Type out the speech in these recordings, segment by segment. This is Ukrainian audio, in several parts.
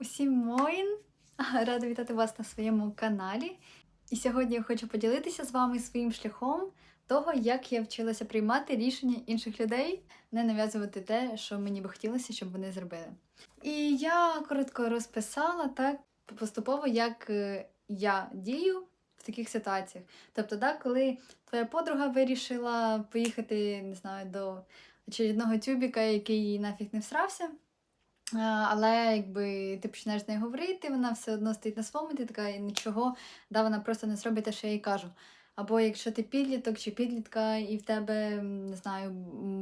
Усім моїн! Рада вітати вас на своєму каналі. І сьогодні я хочу поділитися з вами своїм шляхом того, як я вчилася приймати рішення інших людей, не нав'язувати те, що мені би хотілося, щоб вони зробили. І я коротко розписала так поступово, як е, я дію в таких ситуаціях. Тобто, да, коли твоя подруга вирішила поїхати, не знаю, до очередного тюбіка, який їй нафіг не всрався. А, Але якби ти починаєш з нею говорити, вона все одно стоїть на своєму, ти така «І нічого, да, вона просто не зробить те, що я їй кажу. Або якщо ти підліток чи підлітка, і в тебе, не знаю,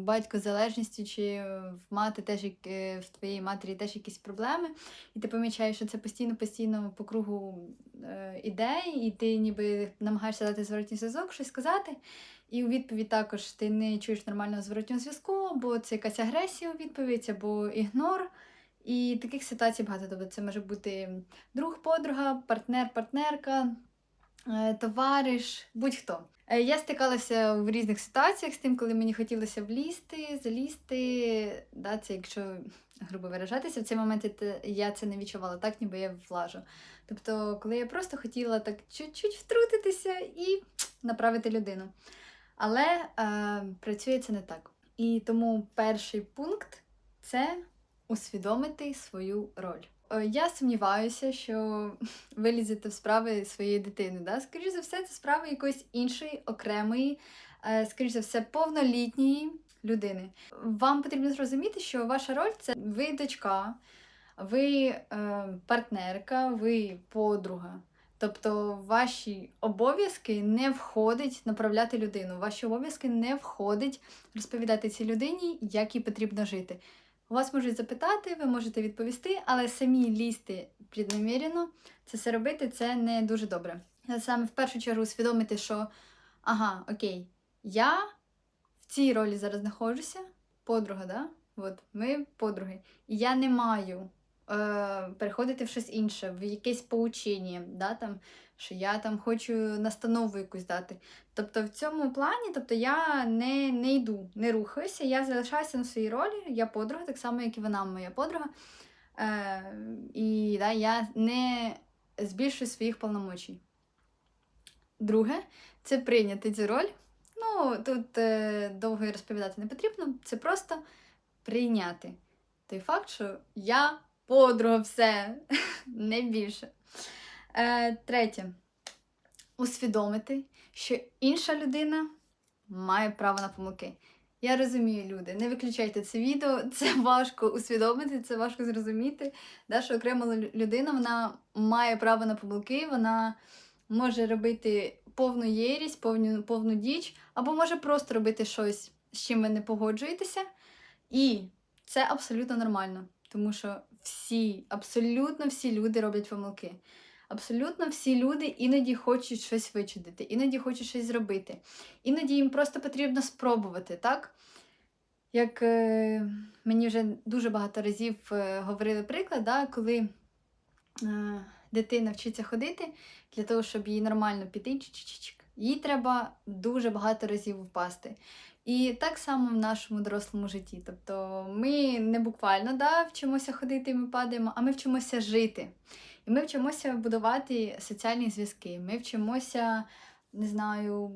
батько з залежністю, чи в мати теж е, в твоєї матері теж якісь проблеми, і ти помічаєш, що це постійно-постійно по кругу е, ідей, і ти ніби намагаєшся дати зворотній зв'язок, щось сказати. І у відповідь також ти не чуєш нормального зворотнього зв'язку, або це якась агресія у відповідь, або ігнор. І таких ситуацій багато. Тобто це може бути друг, подруга, партнер, партнерка, е, товариш, будь-хто. Е, Я стикалася в різних ситуаціях з тим, коли мені хотілося влізти, залізти. Да, це якщо грубо виражатися, в цей момент я це не відчувала так, ніби я влажу. Тобто, коли я просто хотіла так чуть-чуть втрутитися і направити людину. Але е, працює це не так. І тому перший пункт це усвідомити свою роль. Е, Я сумніваюся, що ви лізете в справи своєї дитини. Да? Скоріше за все, це справи якоїсь іншої, окремої, е, скоріше за все, повнолітньої людини. Вам потрібно зрозуміти, що ваша роль це ви дочка, ви е, партнерка, ви подруга. Тобто ваші обов'язки не входить направляти людину. Ваші обов'язки не входить розповідати цій людині, як їй потрібно жити. Вас можуть запитати, ви можете відповісти, але самі лізти преднамірено, це все робити це не дуже добре. Саме в першу чергу усвідомити, що ага, окей, я в цій ролі зараз знаходжуся, подруга, да? От, ми подруги. І я не маю е, переходити в щось інше, в якесь поучення, да, там, що я там хочу настанову якусь дати. Тобто в цьому плані тобто, я не, не йду, не рухаюся, я залишаюся на своїй ролі, я подруга, так само, як і вона моя подруга. Е, і да, я не збільшую своїх повномочій. Друге, це прийняти цю роль. Ну, тут е, довго і розповідати не потрібно, це просто прийняти той факт, що я подруга все, не більше. Е, третє. Усвідомити, що інша людина має право на помилки. Я розумію, люди, не виключайте це відео, це важко усвідомити, це важко зрозуміти. Да, що окрема людина вона має право на помилки, вона може робити повну єрість, повну, повну діч, або може просто робити щось, з чим ви не погоджуєтеся. І це абсолютно нормально, тому що всі, абсолютно всі люди роблять помилки. Абсолютно всі люди іноді хочуть щось вичудити, іноді хочуть щось зробити. Іноді їм просто потрібно спробувати, так? Як е, мені вже дуже багато разів е, говорили приклад, да, коли е, дитина вчиться ходити, для того, щоб їй нормально піти, чик-чик-чик, їй треба дуже багато разів впасти. І так само в нашому дорослому житті. Тобто ми не буквально да, вчимося ходити, і ми падаємо, а ми вчимося жити. І ми вчимося будувати соціальні зв'язки. Ми вчимося, не знаю,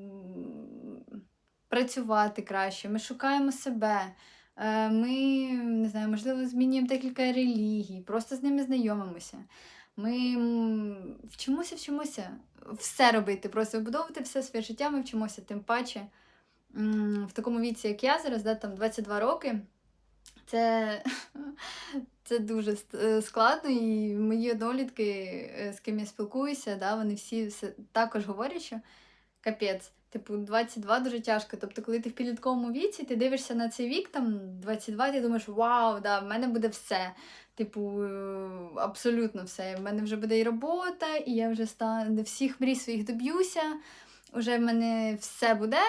працювати краще, ми шукаємо себе. Е, Ми, не знаю, можливо, змінюємо декілька релігій, просто з ними знайомимося. Ми вчимося, вчимося все робити, просто вибудовувати все своє життя, ми вчимося, тим паче в такому віці, як я зараз, да, там 22 роки. Це, це дуже е, складно, і мої однолітки, е, з ким я спілкуюся, да, вони всі все також говорять, що капець, типу, 22 дуже тяжко. Тобто, коли ти в підлітковому віці, ти дивишся на цей вік, там 22, ти думаєш, вау, да, в мене буде все. Типу, е, абсолютно все. В мене вже буде і робота, і я вже стану всіх мрій своїх доб'юся, вже в мене все буде.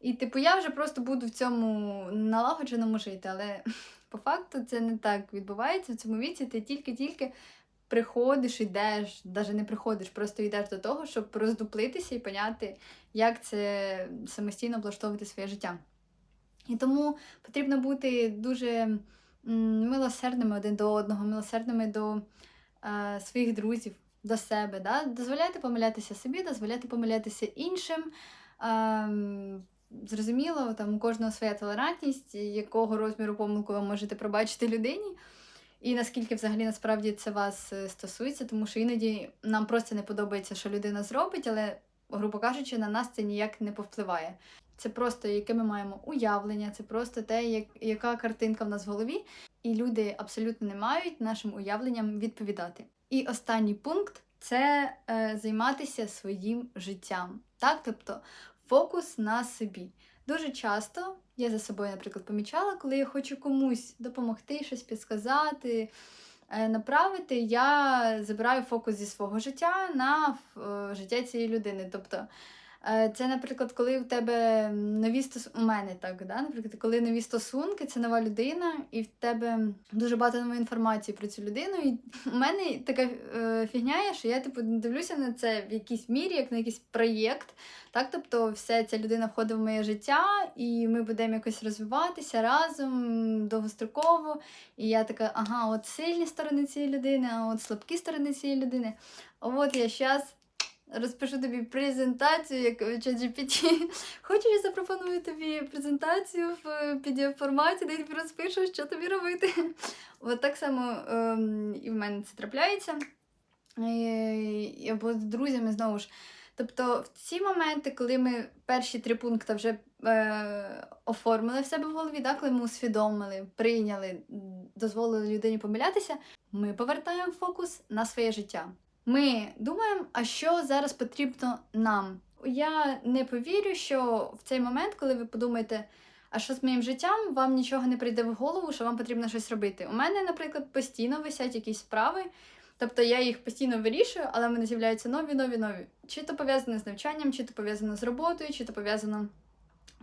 І, типу, я вже просто буду в цьому налагодженому жити. Але по факту це не так відбувається. В цьому віці ти тільки-тільки приходиш, йдеш, навіть не приходиш, просто йдеш до того, щоб роздуплитися і поняти, як це самостійно облаштовувати своє життя. І тому потрібно бути дуже милосердними один до одного, милосердними до е, своїх друзів до себе. Да? Дозволяйте помилятися собі, дозволяйте помилятися іншим. Ем, Зрозуміло, там у кожного своя толерантність, якого розміру помилку ви можете пробачити людині, і наскільки взагалі насправді це вас е, стосується, тому що іноді нам просто не подобається, що людина зробить, але, грубо кажучи, на нас це ніяк не повпливає. Це просто яке ми маємо уявлення, це просто те, як, яка картинка в нас в голові, і люди абсолютно не мають нашим уявленням відповідати. І останній пункт це е, займатися своїм життям. Так, тобто фокус на собі. Дуже часто я за собою, наприклад, помічала, коли я хочу комусь допомогти, щось підсказати, е, направити, я забираю фокус зі свого життя на е, життя цієї людини. Тобто, це, наприклад, коли в тебе нові стосунки, у мене так, да? наприклад, коли нові стосунки, це нова людина, і в тебе дуже багато нової інформації про цю людину. І у мене така е, фігня що я типу дивлюся на це в якійсь мірі, як на якийсь проєкт. Так, тобто, вся ця людина входить в моє життя, і ми будемо якось розвиватися разом довгостроково. І я така, ага, от сильні сторони цієї людини, а от слабкі сторони цієї людини. От я зараз розпишу тобі презентацію, як ChatGPT. Хочеш, я запропоную тобі презентацію в pdf форматі, де я тобі розпишу, що тобі робити. От так само ем, і в мене це трапляється. І, або з друзями знову ж. Тобто в ці моменти, коли ми перші три пункти вже е, оформили в себе в голові, да, коли ми усвідомили, прийняли, дозволили людині помилятися, ми повертаємо фокус на своє життя. Ми думаємо, а що зараз потрібно нам. Я не повірю, що в цей момент, коли ви подумаєте, а що з моїм життям, вам нічого не прийде в голову, що вам потрібно щось робити. У мене, наприклад, постійно висять якісь справи. Тобто я їх постійно вирішую, але в мене з'являються нові, нові, нові. Чи то пов'язано з навчанням, чи то пов'язано з роботою, чи то пов'язано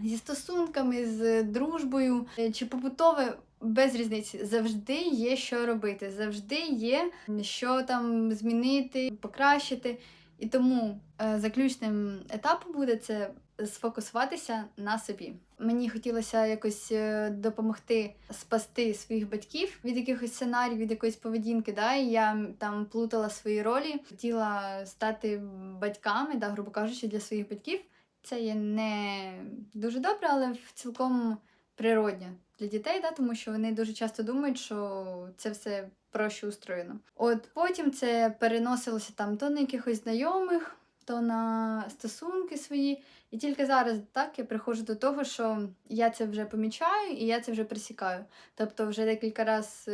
зі стосунками, з дружбою, чи побутове. Без різниці завжди є що робити, завжди є що там змінити, покращити. І тому е, заключним етапом буде це сфокусуватися на собі. Мені хотілося якось е, допомогти спасти своїх батьків від якихось сценаріїв, від якоїсь поведінки. Да? І я там плутала свої ролі, хотіла стати батьками, да, грубо кажучи, для своїх батьків. Це є не дуже добре, але в цілком природньо для дітей, да? тому що вони дуже часто думають, що це все проще устроєно. От потім це переносилося там то на якихось знайомих, то на стосунки свої. І тільки зараз так я приходжу до того, що я це вже помічаю і я це вже присікаю. Тобто, вже декілька разів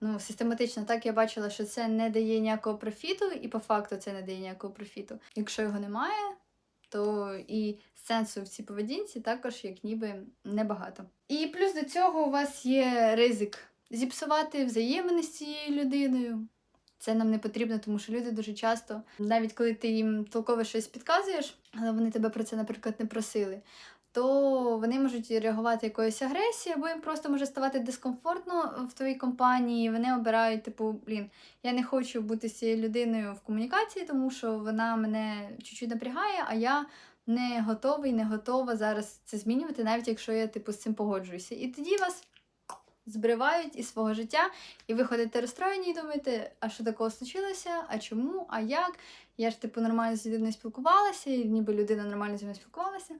ну, систематично так я бачила, що це не дає ніякого профіту, і по факту це не дає ніякого профіту. Якщо його немає, то і сенсу в цій поведінці також як ніби небагато. І плюс до цього у вас є ризик зіпсувати взаємини з цією людиною. Це нам не потрібно, тому що люди дуже часто, навіть коли ти їм толково щось підказуєш, але вони тебе про це, наприклад, не просили, то вони можуть реагувати якоюсь агресією, або їм просто може ставати дискомфортно в твоїй компанії. Вони обирають, типу, блін, я не хочу бути цією людиною в комунікації, тому що вона мене чуть-чуть напрягає, а я не готовий, не готова зараз це змінювати, навіть якщо я типу з цим погоджуюся. І тоді вас збривають із свого життя, і ви ходите розстроєні і думаєте, а що такого случилося? А чому? А як? Я ж типу нормально з людиною спілкувалася, і ніби людина нормально зі мною спілкувалася.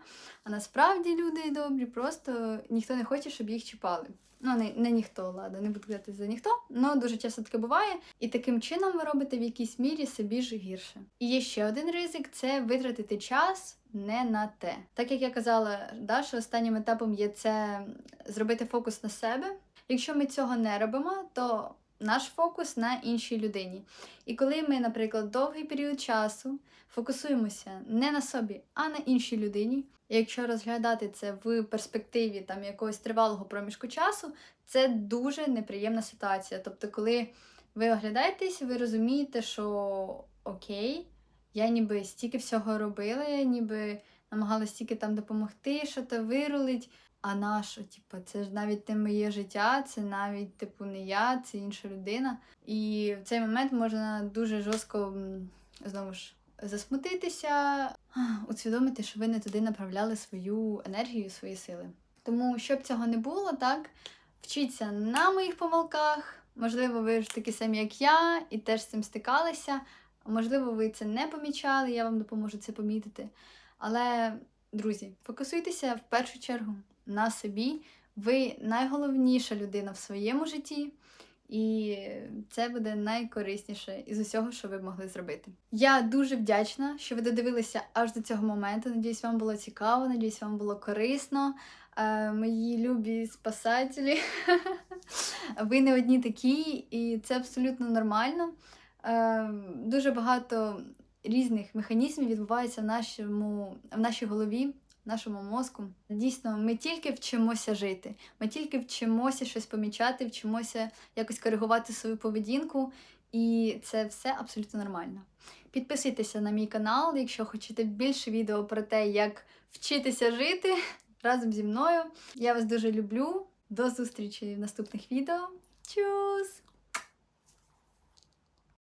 А насправді люди добрі, просто ніхто не хоче, щоб їх чіпали. Ну, не, не ніхто, ладно, не буду казати за ніхто, але дуже часто таке буває. І таким чином ви робите в якійсь мірі собі ж гірше. І є ще один ризик це витратити час не на те. Так як я казала, да, що останнім етапом є це зробити фокус на себе. Якщо ми цього не робимо, то наш фокус на іншій людині. І коли ми, наприклад, довгий період часу фокусуємося не на собі, а на іншій людині. І якщо розглядати це в перспективі там якогось тривалого проміжку часу, це дуже неприємна ситуація. Тобто, коли ви оглядаєтесь, ви розумієте, що окей, я ніби стільки всього робила, я ніби намагалась стільки там допомогти, що то вирулить. А на що? Типу, це ж навіть не моє життя, це навіть типу не я, це інша людина. І в цей момент можна дуже жорстко знову ж засмутитися, усвідомити, що ви не туди направляли свою енергію, свої сили. Тому, щоб цього не було, так, вчіться на моїх помилках, Можливо, ви ж такі самі, як я, і теж з цим стикалися. Можливо, ви це не помічали, я вам допоможу це помітити. Але, друзі, фокусуйтеся в першу чергу на собі. Ви найголовніша людина в своєму житті, і це буде найкорисніше із усього, що ви могли зробити. Я дуже вдячна, що ви додивилися аж до цього моменту. Надіюсь, вам було цікаво, надіюсь, вам було корисно. Е, мої любі спасателі. Ви не одні такі, і це абсолютно нормально. Е, Дуже багато різних механізмів відбувається в, нашому, в нашій голові, нашому мозку. Дійсно, ми тільки вчимося жити, ми тільки вчимося щось помічати, вчимося якось коригувати свою поведінку, і це все абсолютно нормально. Підписуйтеся на мій канал, якщо хочете більше відео про те, як вчитися жити разом зі мною. Я вас дуже люблю. До зустрічі в наступних відео. Чус!